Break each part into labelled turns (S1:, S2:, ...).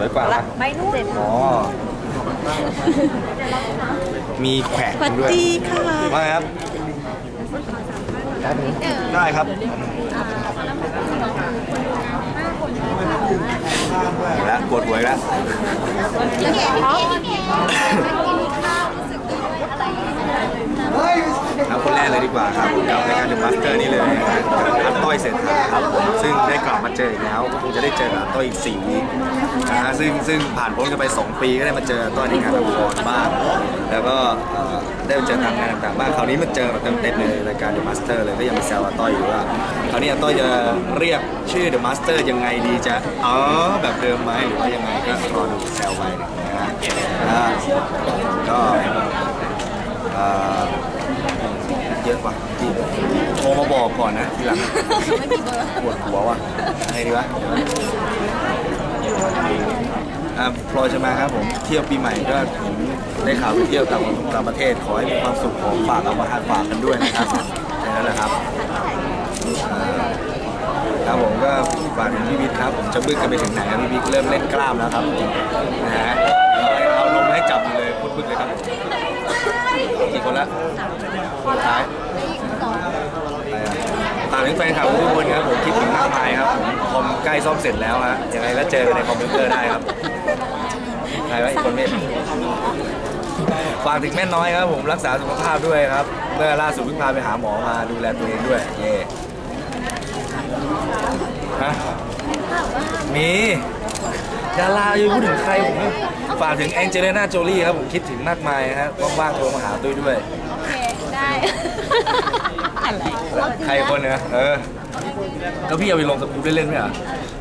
S1: วยกว่าปะ
S2: ไม่นู่น
S1: อ๋อมีแขวก
S2: สวัส
S1: ด้วย
S2: ดีค่ะ
S1: ว่าไงครับ ได้ครับอีกแล้วปวดหัวอีกแล้ว ครับคนแรก เลยดีกว่าครับกับรายการ The Master นี่เลยนะครับอัพต้อยเสร็จครับผมซึ่งได้กลับมาเจออีกแล้วคงจะได้เจอกับอาต้อยอีก4วีคนะฮะซึ่งซึ่งผ่านพ้นกันไป 2 ปีก็ได้มาเจออาต้อยในงานละครบ้างแล้วก็เอ่อได้มาเจอตามงานต่างๆบ้างคราวนี้มาเจอแบบเต็มๆเลยรายการ The Master เลยก็ยังไปแซวอาต้อยอยู่ว่าคราวนี้อาต้อยจะเรียกชื่อ The Master ยังไงดีจะอ๋อแบบเดิมไหมหรือว่ายังไงก็รอดูแซวไปนะฮะอ่าก็เอ่อ เยอะกว่าพี่โทร มาบอกก่อนนะทีหลังปวดหัวว่ะไงดีวะอ่าพลอยจะมาครับผมเที่ยวปีใหม่ก็เห็นได้ข่าวไปเที่ยวต่างต่างประเทศขอให้มีความสุขของฝากเอามาให้ฝากกันด้วยนะครับแค่นั้นแหละครับอ่าครับผมก็ฝากถึงพี่วิทย์ครับผมจะบึ้งกันไปถึงไหนครับพี่วิทย์เริ่มเล่นกล้ามแล้วครับนะฮะเอาเอาลงมาให้จับอยู่เลยพูดบึ้งเลยครับผมกี่คนละสุดท้ายตามถึงแฟนคลับทุกคนครับผมคิดถึงมากมายครับผมคอมใกล้ซ่อมเสร็จแล้วฮะยังไงก็เจอกันในคอมพิวเตอร์ได้ครับใครวะอีกคนไม่ฝากถึงแม่น้อยครับผมรักษาสุขภาพด้วยครับเมื่อล่าสุดเพิ่งพาไปหาหมอมาดูแลตัวเองด้วยเย่ฮะมีดาราอยู่พูดถึงใครผมฝากถึงแองเจลิน่าโจลี่ครับผมคิดถึงมากมายฮะว่างๆโทรมาหาตุ้ยด้วย
S2: โอเคได้ อะไร
S1: ใครคนเนี่ยเออแล้วพี่เอาไปลงสกู๊ปเล่นๆไหมอะ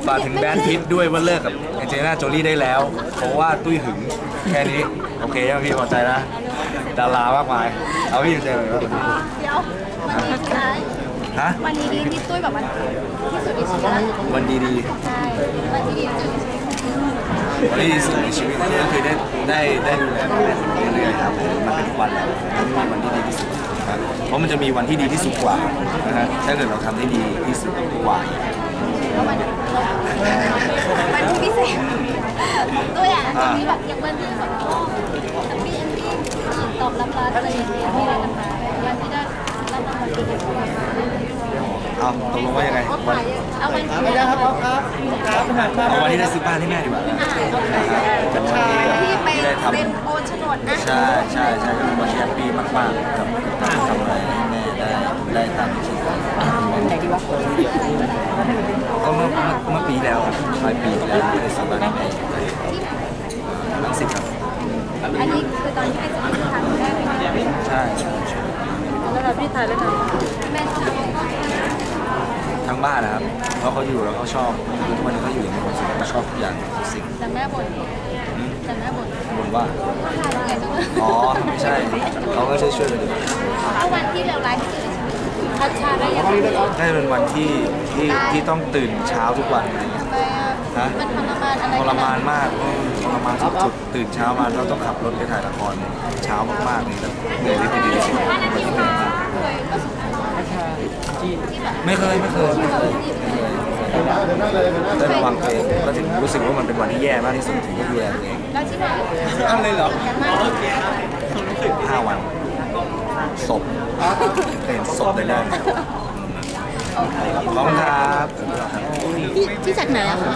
S1: ฝากถึงแบรนด์พิทด้วยว่าเลิกกับแองเจลิน่าโจลี่ได้แล้ว เพราะว่าตุ้ยหึงแค่นี้ โอเคยังพี่พอใจนะ ดารามากมาย เอาพี่เจอเลยว่า
S2: เดี๋ยววันนี้นะ
S1: ฮะ
S2: วันนี้ที่ตุ้ยแบบวันที่สุดในชีวิต
S1: วันดี
S2: ใช่วันที่ดีที่สุดในชีวิต
S1: ๆวันที่ดีที่สุดในชีวิตนี่ก็คือได้ได้ได้ดูแลแม่คนเรื่อยๆครับมันเป็นทุกวันแหละมันไม่มีวันที่ดีที่สุด ครับเพรามันจะมีวันที่ดีที่สุดกว่านะฮะถ้าเกิดเราทำได้ดีที่สุดกว่า
S2: วันที่พิเศษตุ้ยอะตอนนี้แบบยังวันที่แบบอ๋อแฮปปี้แฮปปี้ตอบรับรักอะไรอย่างเงี้ยที่อะไรกันมาวันที่ได้รับรางวัลดีเด่น
S1: เอาตกลงว่ายังไงวัน
S2: เอาวันที่ได้ครับครับ
S1: เอาวันที่ได้ซื้อบ้านให้แม่ดีกว่าที่
S2: ไป
S1: ที่ได้ท
S2: เป็นโอนโฉนดนะ
S1: ใช่ใช่ใช่ก็เป็นวันที่แฮปปี้มากๆกับการทำอะไรให้แม่ได้ได้ตามที่คิดไหนดีวะก็เมื่อเมื่อเมื่อปีที่แล้วครับปลายปีที่แล้วได้ซื้อ บ้านให้แม่ลังสิตครับ
S2: อันนี้คือตอนที่ไปสมัครทางแรกไหม
S1: ใช่ใช่
S2: แล้วเราพี่ทายแล้วนะแม่ท
S1: ทั้งบ้านนะครับ เพราะเขาอยู่แล้วเขาชอบทุกวันเขาอยู่อย่างมีความสุขเขาชอบทุกอย่างทุกสิ่ง
S2: แต่แม่บ่นแต่แม่บ่น
S1: บ่นว่า
S2: ทายไงจังเลย
S1: อ๋อไม่ใช่เขาก็ช่วยช่วยๆกันอยู่
S2: ถ้าวันที่เลวร้ายที่สุดพัชชาได้ยังไง
S1: น่เป็นวันที่ที่ที่ต้องตื่นเช้าทุกวัน ฮะ
S2: มันทรมานอะไร
S1: ทรมานมากทรมานสุดๆตื่นเช้ามาเราต้องขับรถไปถ่ายละครเช้ามากๆเลยแบบเหนื่อยที่ดีที่สุด
S2: ว่านาทีค่ะเคยประสบการณ์ที่แบบ
S1: ไม่เคยไม่เคยไม่เคยได้ระวังตัวเองก็ถึงรู้สึกว่ามันเป็นวันที่แย่มากที่สุดถึงได้ดูแลตัวเอง
S2: แล้วที่ไหน
S1: อะไรเหรอ
S2: กันมาก
S1: ห้าวันศพเห็นศพเลยนะ ขอบคุณครับ
S2: ที่ที่จากไหนอะคะ